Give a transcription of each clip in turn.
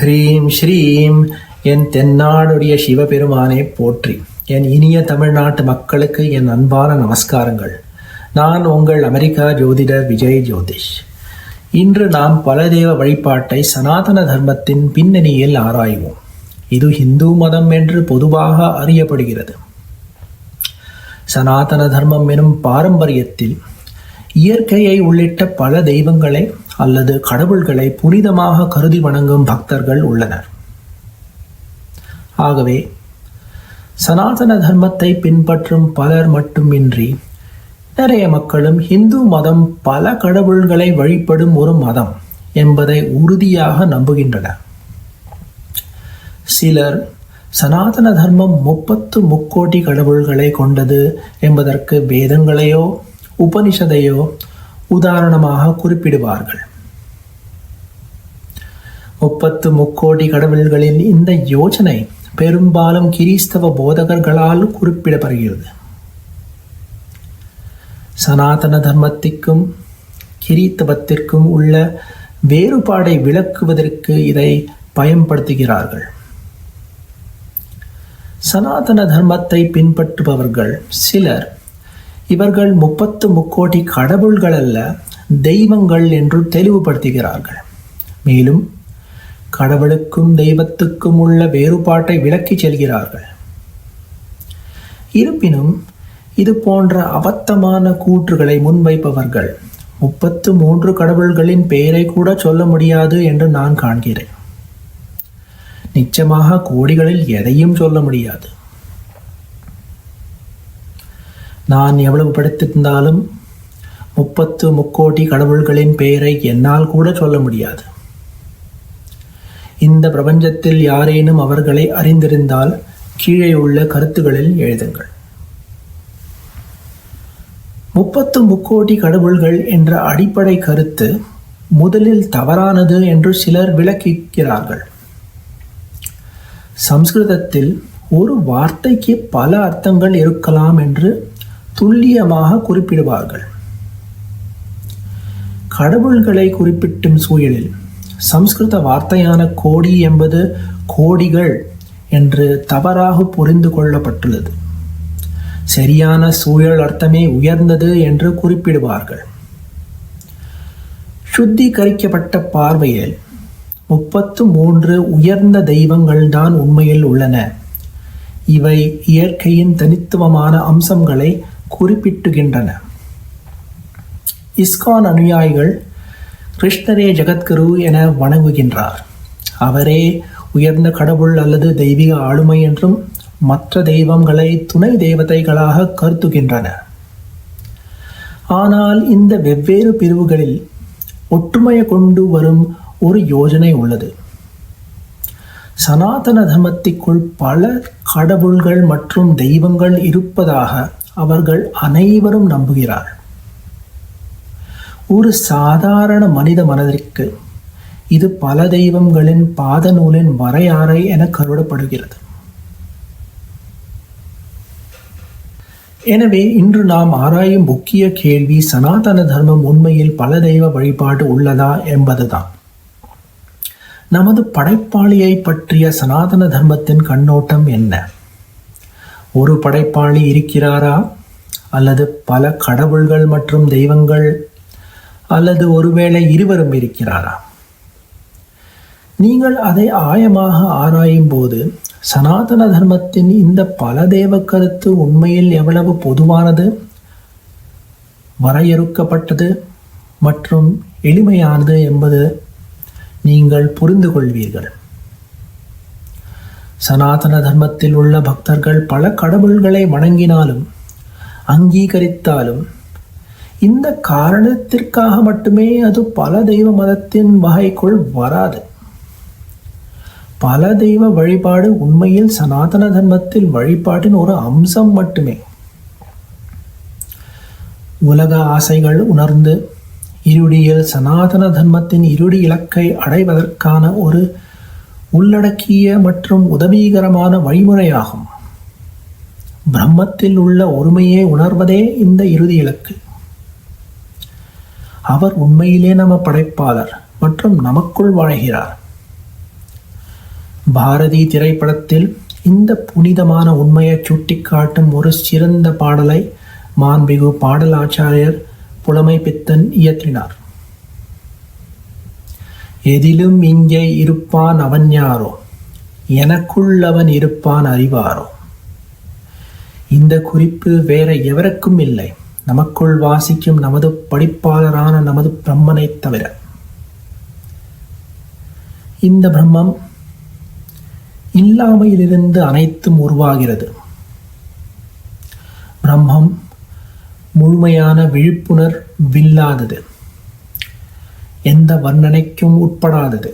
ஹ்ரீம் ஸ்ரீம் என் தென்னாடுடைய சிவபெருமானை போற்றி. என் இனிய தமிழ்நாட்டு மக்களுக்கு என் அன்பான நமஸ்காரங்கள். நான் உங்கள் அமெரிக்கா ஜோதிடர் விஜய் ஜோதிஷ். இன்று நாம் பலதேவ வழிபாட்டை சனாதன தர்மத்தின் பின்னணியில் ஆராய்வோம். இது இந்து மதம் என்று பொதுவாக அறியப்படுகிறது. சனாதன தர்மம் எனும் பாரம்பரியத்தில் இயற்கையை உள்ளிட்ட பல தெய்வங்களை அல்லது கடவுள்களை புனிதமாக கருதி வணங்கும் பக்தர்கள் உள்ளனர். ஆகவே சனாதன தர்மத்தை பின்பற்றும் பலர் மட்டுமின்றி நிறைய மக்களும் இந்து மதம் பல கடவுள்களை வழிபடும் ஒரு மதம் என்பதை உறுதியாக நம்புகின்றனர். சிலர் சனாதன தர்மம் முப்பத்து முக்கோடி கடவுள்களை கொண்டது என்பதற்கு வேதங்களையோ உபனிஷதையோ உதாரணமாக குறிப்பிடுவார்கள். முப்பத்து முக்கோடி கடவுள்களின் இந்த யோசனை பெரும்பாலும் கிறிஸ்தவ போதகர்களால் குறிப்பிடப்படுகிறது. சனாதன தர்மத்திற்கும் கிரீத்தவத்திற்கும் உள்ள வேறுபாடை விளக்குவதற்கு இதை பயன்படுத்துகிறார்கள். சனாதன தர்மத்தை பின்பற்றுபவர்கள் சிலர் இவர்கள் முப்பத்து முக்கோடி கடவுள்கள் அல்ல தெய்வங்கள் என்று தெளிவுபடுத்துகிறார்கள். மேலும் கடவுளுக்கும் தெய்வத்துக்கும் உள்ள வேறுபாட்டை விளக்கிச் செல்கிறார்கள். இருப்பினும் இது போன்ற அபத்தமான கூற்றுகளை முன்வைப்பவர்கள் முப்பத்து மூன்று கடவுள்களின் பெயரை கூட சொல்ல முடியாது என்று நான் காண்கிறேன். நிச்சயமாக கோடிகளில் எதையும் சொல்ல முடியாது. நான் எவ்வளவு படித்திருந்தாலும் முப்பத்து முக்கோடி கடவுள்களின் பெயரை என்னால் கூட சொல்ல முடியாது. இந்த பிரபஞ்சத்தில் யாரேனும் அவர்களை அறிந்திருந்தால் கீழே உள்ள கருத்துகளில் எழுதுங்கள். முப்பத்து முக்கோடி கடவுள்கள் என்ற அடிப்படை கருத்து முதலில் தவறானது என்று சிலர் விளக்குகிறார்கள். சம்ஸ்கிருதத்தில் ஒரு வார்த்தைக்கு பல அர்த்தங்கள் இருக்கலாம் என்று துல்லியமாக குறிப்பிடுவார்கள். கடவுள்களை குறிப்பிட்டும் சூழலில் சம்ஸ்கிருத வார்த்தையான கோடி என்பது கோடிகள் என்று தவறாக புரிந்து கொள்ளப்பட்டுள்ளது. சரியான சூழல் அர்த்தமே உயர்ந்தது என்று குறிப்பிடுவார்கள். சுத்திகரிக்கப்பட்ட பார்வையில் முப்பத்து மூன்று உயர்ந்த தெய்வங்கள்தான் உண்மையில் உள்ளன. இவை இயற்கையின் தனித்துவமான அம்சங்களை குறிப்பிட்டுகின்றன. இஸ்கான் அனுயாயிகள் கிருஷ்ணரே ஜெகத்குரு என வணங்குகின்றார். அவரே உயர்ந்த கடவுள் அல்லது தெய்வீக ஆளுமை என்றும் மற்ற தெய்வங்களை துணை தெய்வதைகளாக கருத்துகின்றன. ஆனால் இந்த வெவ்வேறு பிரிவுகளில் ஒற்றுமையை கொண்டு வரும் ஒரு யோஜனை உள்ளது. சனாதன தர்மத்திற்குள் பல கடவுள்கள் மற்றும் தெய்வங்கள் இருப்பதாக அவர்கள் அனைவரும் நம்புகிறார் ஒரு சாதாரண மனித மனதிற்கு இது பல தெய்வங்களின் பாத நூலின் வரையாறை என கருதப்படுகிறது. எனவே இன்று நாம் ஆராயும் முக்கிய கேள்வி சனாதன தர்மம் உண்மையில் பல தெய்வ வழிபாடு உள்ளதா என்பதுதான். நமது படைப்பாளியை பற்றிய சனாதன தர்மத்தின் கண்ணோட்டம் என்ன? ஒரு படைப்பாளி இருக்கிறாரா? அல்லது பல கடவுள்கள் மற்றும் தெய்வங்கள்? அல்லது ஒருவேளை இருவரும் இருக்கிறாரா? நீங்கள் அதை ஆயமாக ஆராயும் போது சனாதன தர்மத்தின் இந்த பல தேவ கருத்து உண்மையில் எவ்வளவு பொதுவானது? வரையறுக்கப்பட்டது மற்றும் எளிமையானது என்பது நீங்கள் புரிந்து கொள்வீர்கள் சனாதன தர்மத்தில் உள்ள பக்தர்கள் பல கடவுள்களை வணங்கினாலும் அங்கீகரித்தாலும் இந்த காரணத்திற்காக மட்டுமே அது பல தெய்வ மதத்தின் வகைக்குள் வராது. பல தெய்வ வழிபாடு உண்மையில் சனாதன தர்மத்தில் வழிபாட்டின் ஒரு அம்சம் மட்டுமே. உலக ஆசைகள் உணர்ந்து இருடியில் சனாதன தர்மத்தின் இருடி இலக்கை அடைவதற்கான ஒரு உள்ளடக்கிய மற்றும் உதவிகரமான வழிமுறையாகும். பிரம்மத்தில் உள்ள ஒருமையை உணர்வதே இந்த இறுதி இலக்கு. அவர் உண்மையிலே நம்ம படைப்பாளர் மற்றும் நமக்குள் வாழ்கிறார். பாரதி திரைப்படத்தில் இந்த புனிதமான உண்மையை சுட்டிக்காட்டும் ஒரு சிறந்த பாடலை மாண்பிகு பாடலாச்சாரியர் புலமை பித்தன் இயற்றினார். எதிலும் இங்கே இருப்பான் அவன் யாரோ? எனக்குள்ளவன் இருப்பான் அறிவாரோ? இந்த குறிப்பு வேற எவருக்கும் இல்லை. நமக்குள் வாசிக்கும் நமது படிப்பாளரான நமது பிரம்மனைத் தவிர. இந்த பிரம்மம் இல்லாமையிலிருந்து அனைத்தும் உருவாகிறது. பிரம்மம் முழுமையான விழிப்புணர்வில்லாதது. எந்த வர்ணனைக்கும் உட்படாதது.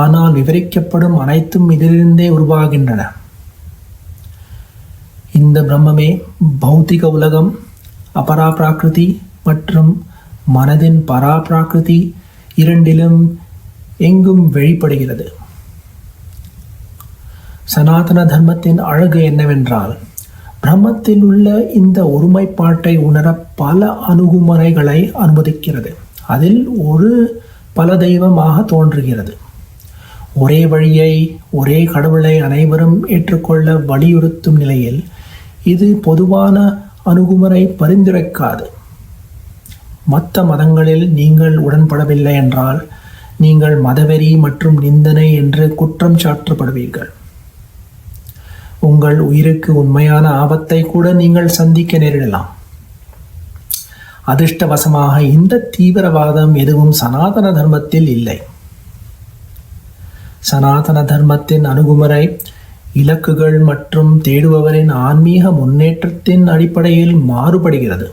ஆனால் விவரிக்கப்படும் அனைத்தும் இதிலிருந்தே உருவாகின்றன. இந்த பிரம்மமே பௌத்திக உலகம் அபராபிராகிருதி மற்றும் மனதின் பராபிராகிருதி இரண்டிலும் எங்கும் வெளிப்படுகிறது. சனாதன தர்மத்தின் அழகு என்னவென்றால் பிரம்மத்தில் உள்ள இந்த ஒருமைப்பாட்டை உணர பல அணுகுமுறைகளை அனுமதிக்கிறது. அதில் ஒரு பல தெய்வமாக தோன்றுகிறது. ஒரே வழியை ஒரே கடவுளை அனைவரும் ஏற்றுக்கொள்ள வலியுறுத்தும் நிலையில் இது பொதுவான அணுகுமுறை பரிந்துரைக்காது. மற்ற மதங்களில் நீங்கள் உடன்படவில்லை என்றால் நீங்கள் மதவெறி மற்றும் நிந்தனை என்று குற்றம் சாற்றப்படுவீர்கள். உங்கள் உயிருக்கு உண்மையான ஆபத்தை கூட நீங்கள் சந்திக்க நேரிடலாம். அதிர்ஷ்டவசமாக இந்த தீவிரவாதம் எதுவும் சனாதன தர்மத்தில் இல்லை. சனாதன தர்மத்தின் அணுகுமுறை இலக்குகள் மற்றும் தேடுபவரின் ஆன்மீக முன்னேற்றத்தின் அடிப்படையில் மாறுபடுகிறது.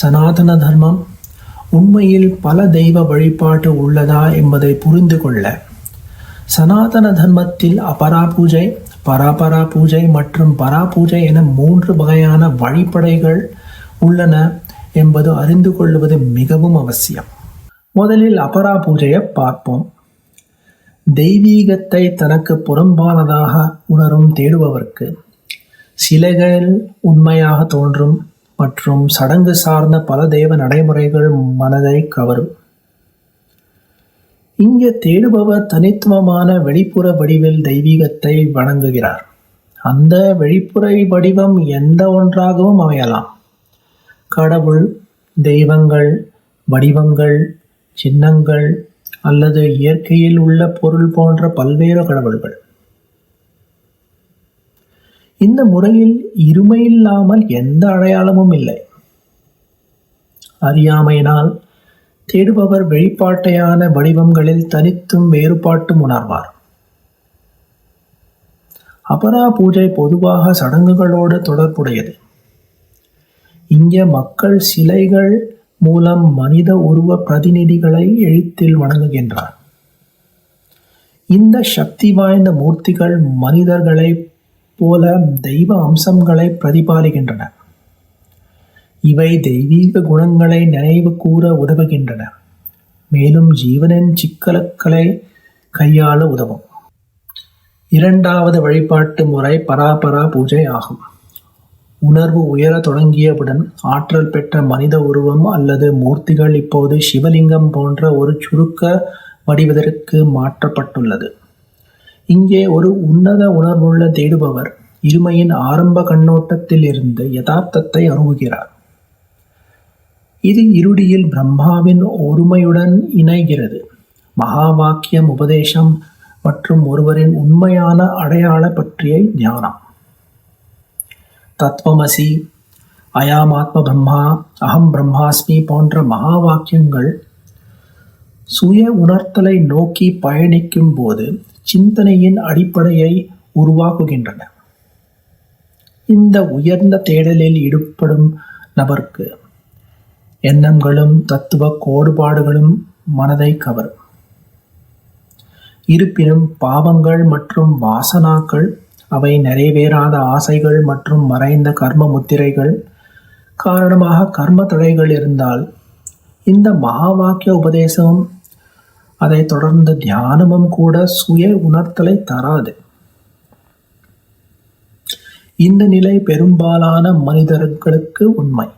சனாதன தர்மம் உண்மையில் பல தெய்வ வழிபாட்டு உள்ளதா என்பதை புரிந்து கொள்ள சனாதன தர்மத்தில் அபரா பூஜை பராபரா பூஜை மற்றும் பரா பூஜை என மூன்று வகையான வழிபடைகள் உள்ளன என்பது அறிந்து கொள்வது மிகவும் அவசியம். முதலில் அபரா பூஜையை பார்ப்போம். தெய்வீகத்தை தனக்கு புறம்பானதாக உணரும் தேடுபவர்க்கு சிலைகள் உண்மையாக தோன்றும் மற்றும் சடங்கு சார்ந்த பல தெய்வ நடைமுறைகள் மனதை கவரும். இங்கே தேடுபவர் தனித்துவமான வெளிப்புற வடிவில் தெய்வீகத்தை வணங்குகிறார். அந்த வெளிப்புற வடிவம் எந்த ஒன்றாகவும் அமையலாம். கடவுள் தெய்வங்கள் வடிவங்கள் சின்னங்கள் அல்லது இயற்கையில் உள்ள பொருள் போன்ற பல்வேறு கடவுள்கள். இந்த முறையில் இருமையில்லாமல் எந்த அடையாளமும் இல்லை. அறியாமையினால் தேடுபவர் வெளிப்பாட்டையான வடிவங்களில் தனித்தும் வேறுபாட்டும் உணர்வார். அபரா பூஜை பொதுவாக சடங்குகளோடு தொடர்புடையது. இங்கே மக்கள் சிலைகள் மூலம் மனித உருவ பிரதிநிதிகளை எழுத்தில் வணங்குகின்றார். இந்த சக்தி வாய்ந்த மூர்த்திகள் மனிதர்களைப் போல தெய்வ அம்சங்களை பிரதிபாலிக்கின்றன. இவை தெய்வீக குணங்களை நினைவு கூற உதவுகின்றன. மேலும் ஜீவனின் சிக்கலக்களை கையாள உதவும். இரண்டாவது வழிபாட்டு முறை பராபரா பூஜை ஆகும். உணர்வு உயர தொடங்கியவுடன் ஆற்றல் பெற்ற மனித உருவம் அல்லது மூர்த்திகள் இப்போது சிவலிங்கம் போன்ற ஒரு சுருக்க வடிவதற்கு மாற்றப்பட்டுள்ளது. இங்கே ஒரு உன்னத உணர்வுள்ள தேடுபவர் இருமையின் ஆரம்ப கண்ணோட்டத்தில் இருந்து யதார்த்தத்தை அருகுகிறார் இது இருடியில் பிரம்மாவின் ஒருமையுடன் இணைகிறது. மகா வாக்கியம் உபதேசம் மற்றும் ஒருவரின் உண்மையான அடையாள பற்றிய ஞானம். தத்வமசி அயாமாத்ம பிரம்மா அகம் பிரம்மாஸ்மி போன்ற மகா வாக்கியங்கள் சுய உணர்த்தலை நோக்கி பயணிக்கும் போது சிந்தனையின் அடிப்படையை உருவாக்குகின்றன. இந்த உயர்ந்த தேடலில் ஈடுபடும் நபருக்கு எண்ணங்களும் தத்துவ கோடுபாடுகளும் மனதை கவரும். இருப்பினும் பாவங்கள் மற்றும் வாசனாக்கள் அவை நிறைவேறாத ஆசைகள் மற்றும் மறைந்த கர்ம முத்திரைகள் காரணமாக கர்ம தடைகள் இருந்தால் இந்த மகா வாக்கிய உபதேசம் அதை தொடர்ந்த தியானமும் கூட சுய உணர்த்தலை தராது. இந்த நிலை பெரும்பாலான மனிதர்களுக்கு உண்மை.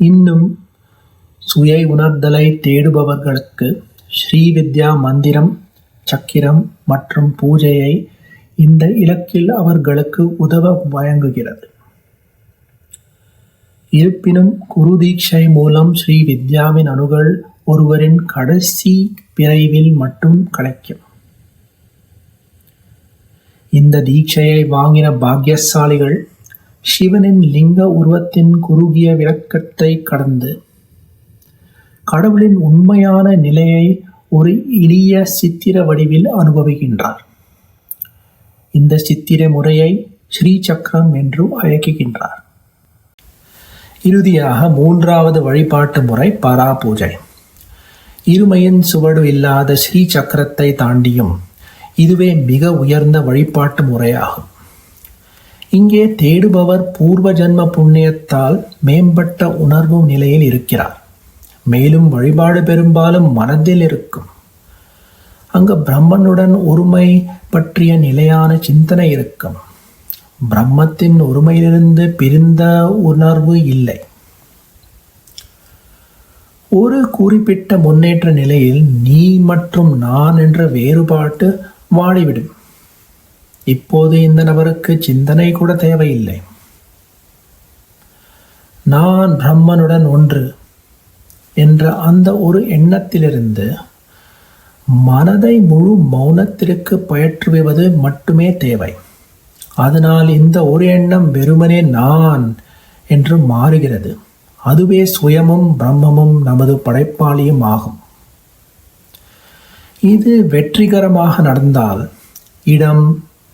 இன்னும் சுய உணர்தலை தேடுபவர்களுக்கு ஸ்ரீவித்யா மந்திரம் சக்கிரம் மற்றும் பூஜையை இந்த இலக்கில் அவர்களுக்கு உதவ வழங்குகிறது. இருப்பினும் குரு தீட்சை மூலம் ஸ்ரீ வித்யாவின் அணுகள் ஒருவரின் கடைசி பிறவில் மட்டும் கிடைக்கும் இந்த தீட்சையை வாங்கின பாக்கியசாலிகள் சிவனின் லிங்க உருவத்தின் குறுகிய விளக்கத்தை கடந்து கடவுளின் உண்மையான நிலையை ஒரு எளிய சித்திர வடிவில் அனுபவிக்கின்றார். இந்த சித்திர முறையை ஸ்ரீ சக்கரம் என்று அழைக்கின்றார். இறுதியாக மூன்றாவது வழிபாட்டு முறை பரா பூஜை இருமையின் சுவடு இல்லாத ஸ்ரீ சக்கரத்தை தாண்டியும் இதுவே மிக உயர்ந்த வழிபாட்டு முறையாகும். இங்கே தேடுபவர் பூர்வ ஜன்ம புண்ணியத்தால் மேம்பட்ட உணர்வு நிலையில் இருக்கிறார். மேலும் வழிபாடு பெரும்பாலும் மனதில் இருக்கும். அங்கு பிரம்மனுடன் ஒருமை பற்றிய நிலையான சிந்தனை இருக்கும். பிரம்மத்தின் ஒருமையிலிருந்து பிரிந்த உணர்வு இல்லை. ஒரு குறிப்பிட்ட முன்னேற்ற நிலையில் நீ மற்றும் நான் என்ற வேறுபாட்டு வாடிவிடும். இப்போது இந்த நபருக்கு சிந்தனை கூட தேவையில்லை. நான் பிரம்மனுடன் ஒன்று என்ற அந்த ஒரு எண்ணத்திலிருந்து மனதை முழு மௌனத்திற்கு பயற்றுவது மட்டுமே தேவை. அதனால் இந்த ஒரு எண்ணம் வெறுமனே நான் என்று மாறுகிறது. அதுவே சுயமும் பிரம்மமும் நமது படைப்பாளியும் ஆகும். இது வெற்றிகரமாக நடந்தால் இடம்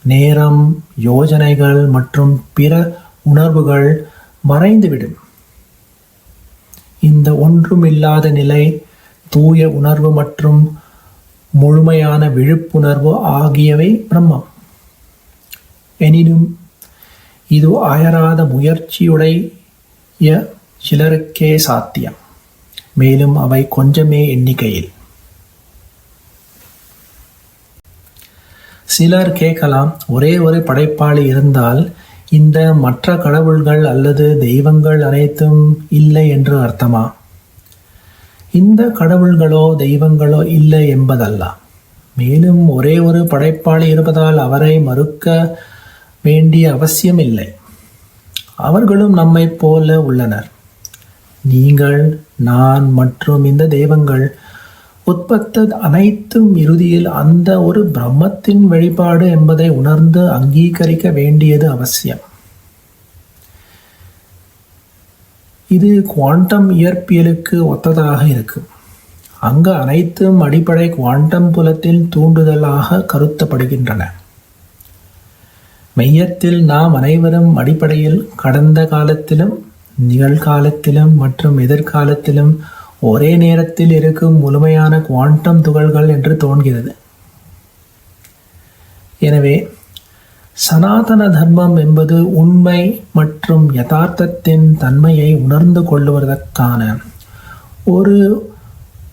நேரம் யோஜனைகள் மற்றும் பிற உணர்வுகள் மறைந்துவிடும். இந்த ஒன்றுமில்லாத நிலை தூய உணர்வு மற்றும் முழுமையான விழிப்புணர்வு ஆகியவை பிரம்மம். எனினும் இது அயராத முயற்சியுடைய சிலருக்கே சாத்தியம். மேலும் அவை கொஞ்சமே எண்ணிக்கையில். சிலர் கேட்கலாம் ஒரே ஒரு படைப்பாளி இருந்தால் இந்த மற்ற கடவுள்கள் அல்லது தெய்வங்கள் அனைத்தும் இல்லை என்று அர்த்தமா? இந்த கடவுள்களோ தெய்வங்களோ இல்லை என்பதல்ல. மேலும் ஒரே ஒரு படைப்பாளி இருப்பதால் அவரை மறுக்க வேண்டிய அவசியம் இல்லை அவர்களும் நம்மைப் போல உள்ளனர். நீங்கள் நான் மற்றும் இந்த தெய்வங்கள் உற்பத்த அனைத்தும் இறுதியில் அந்த ஒரு பிரம்மத்தின் வெளிப்பாடு என்பதை உணர்ந்து அங்கீகரிக்க வேண்டியது அவசியம். இது குவாண்டம் இயற்பியலுக்கு ஒத்ததாக இருக்கும். அங்கு அனைத்தும் அடிப்படை குவாண்டம் புலத்தில் தூண்டுதலாக கருத்தப்படுகின்றன. மையத்தில் நாம் அனைவரும் அடிப்படையில் கடந்த காலத்திலும் நிகழ்காலத்திலும் மற்றும் எதிர்காலத்திலும் ஒரே நேரத்தில் இருக்கும் முழுமையான குவாண்டம் துகள்கள் என்று தோன்கிறது. எனவே சனாதன தர்மம் என்பது உண்மை மற்றும் யதார்த்தத்தின் தன்மையை உணர்ந்து கொள்வதற்கான ஒரு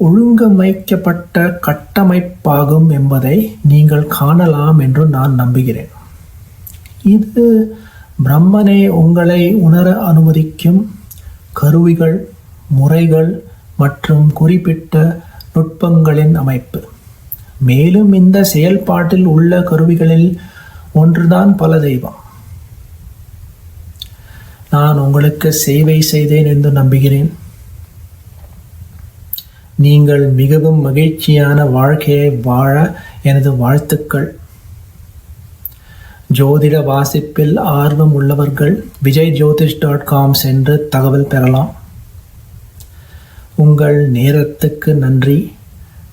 ஒழுங்கமைக்கப்பட்ட கட்டமைப்பாகும் என்பதை நீங்கள் காணலாம் என்று நான் நம்புகிறேன். இது பிரம்மனே உங்களை உணர அனுமதிக்கும் கருவிகள் முறைகள் மற்றும் குறிப்பிட்ட நுட்பங்களின் அமைப்பு. மேலும் இந்த செயல்பாட்டில் உள்ள கருவிகளில் ஒன்றுதான் பல தெய்வம். நான் உங்களுக்கு சேவை செய்தேன் என்று நம்புகிறேன். நீங்கள் மிகவும் மகிழ்ச்சியான வாழ்க்கையை வாழ எனது வாழ்த்துக்கள். ஜோதிட வாசிப்பில் ஆர்வம் உள்ளவர்கள் விஜய் ஜோதிஷ் டாட் காம் சென்று தகவல் பெறலாம். உங்கள் நேரத்துக்கு நன்றி.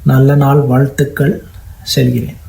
நல்ல நாள் வாழ்த்துக்கள் செல்கிறேன்.